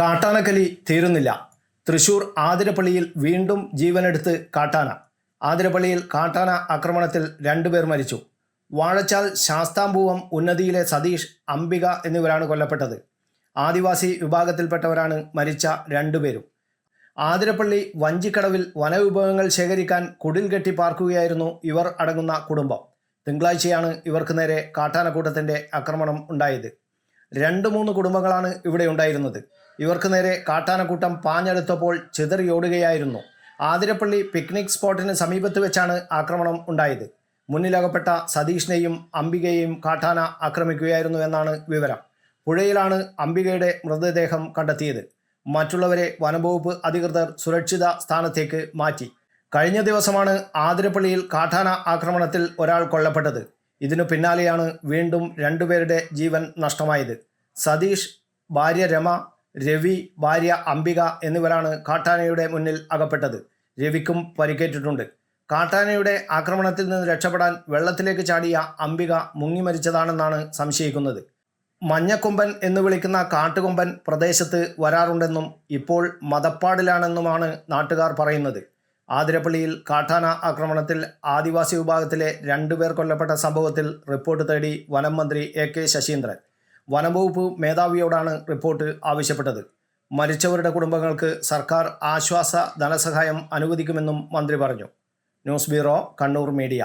കാട്ടാനക്കലി തീരുന്നില്ല. തൃശൂർ ആതിരപ്പള്ളിയിൽ വീണ്ടും ജീവനെടുത്ത് കാട്ടാന. ആതിരപ്പള്ളിയിൽ കാട്ടാന ആക്രമണത്തിൽ രണ്ടുപേർ മരിച്ചു. വാഴച്ചാൽ ശാസ്താംഭൂവം ഉന്നതിയിലെ സതീഷ് അംബിക എന്നിവരാണ് കൊല്ലപ്പെട്ടത്. ആദിവാസി വിഭാഗത്തിൽപ്പെട്ടവരാണ് മരിച്ച രണ്ടുപേരും. ആതിരപ്പള്ളി വഞ്ചിക്കടവിൽ വനവിഭവങ്ങൾ ശേഖരിക്കാൻ കുടിൽ കെട്ടി പാർക്കുകയായിരുന്നു ഇവർ അടങ്ങുന്ന കുടുംബം. തിങ്കളാഴ്ചയാണ് ഇവർക്ക് നേരെ കാട്ടാനക്കൂട്ടത്തിന്റെ ആക്രമണം ഉണ്ടായത്. രണ്ട് മൂന്ന് കുടുംബങ്ങളാണ് ഇവിടെ ഉണ്ടായിരുന്നത്. ഇവർക്ക് നേരെ കാട്ടാനക്കൂട്ടം പാഞ്ഞെടുത്തപ്പോൾ ചിതറിയോടുകയായിരുന്നു. ആതിരപ്പള്ളി പിക്നിക് സ്പോട്ടിന് സമീപത്ത് വെച്ചാണ് ആക്രമണം ഉണ്ടായത്. മുന്നിലകപ്പെട്ട സതീഷിനെയും അംബികയെയും കാട്ടാന ആക്രമിക്കുകയായിരുന്നു എന്നാണ് വിവരം. പുഴയിലാണ് അംബികയുടെ മൃതദേഹം കണ്ടെത്തിയത്. മറ്റുള്ളവരെ വനംവകുപ്പ് അധികൃതർ സുരക്ഷിത സ്ഥാനത്തേക്ക് മാറ്റി. കഴിഞ്ഞ ദിവസമാണ് ആതിരപ്പള്ളിയിൽ കാട്ടാന ആക്രമണത്തിൽ ഒരാൾ കൊല്ലപ്പെട്ടത്. ഇതിനു പിന്നാലെയാണ് വീണ്ടും രണ്ടുപേരുടെ ജീവൻ നഷ്ടമായത്. സതീഷ് ഭാര്യ രമ രവി ഭാര്യ അംബിക എന്നിവരാണ് കാട്ടാനയുടെ മുന്നിൽ അകപ്പെട്ടത്. രവിക്കും പരിക്കേറ്റിട്ടുണ്ട്. കാട്ടാനയുടെ ആക്രമണത്തിൽ നിന്ന് രക്ഷപ്പെടാൻ വെള്ളത്തിലേക്ക് ചാടിയ അംബിക മുങ്ങി മരിച്ചതാണെന്നാണ് സംശയിക്കുന്നത്. മഞ്ഞക്കൊമ്പൻ എന്ന് വിളിക്കുന്ന കാട്ടുകൊമ്പൻ പ്രദേശത്ത് വരാറുണ്ടെന്നും ഇപ്പോൾ മതപ്പാടിലാണെന്നുമാണ് നാട്ടുകാർ പറയുന്നത്. ആതിരപ്പള്ളിയിൽ കാട്ടാന ആക്രമണത്തിൽ ആദിവാസി വിഭാഗത്തിലെ രണ്ടുപേർ കൊല്ലപ്പെട്ട സംഭവത്തിൽ റിപ്പോർട്ട് തേടി വനം മന്ത്രി എ കെ ശശീന്ദ്രൻ. വനംവകുപ്പ് മേധാവിയോടാണ് റിപ്പോർട്ട് ആവശ്യപ്പെട്ടത്. മരിച്ചവരുടെ കുടുംബങ്ങൾക്ക് സർക്കാർ ആശ്വാസ ധനസഹായം അനുവദിക്കുമെന്നും മന്ത്രി പറഞ്ഞു. News bureau Kannur media.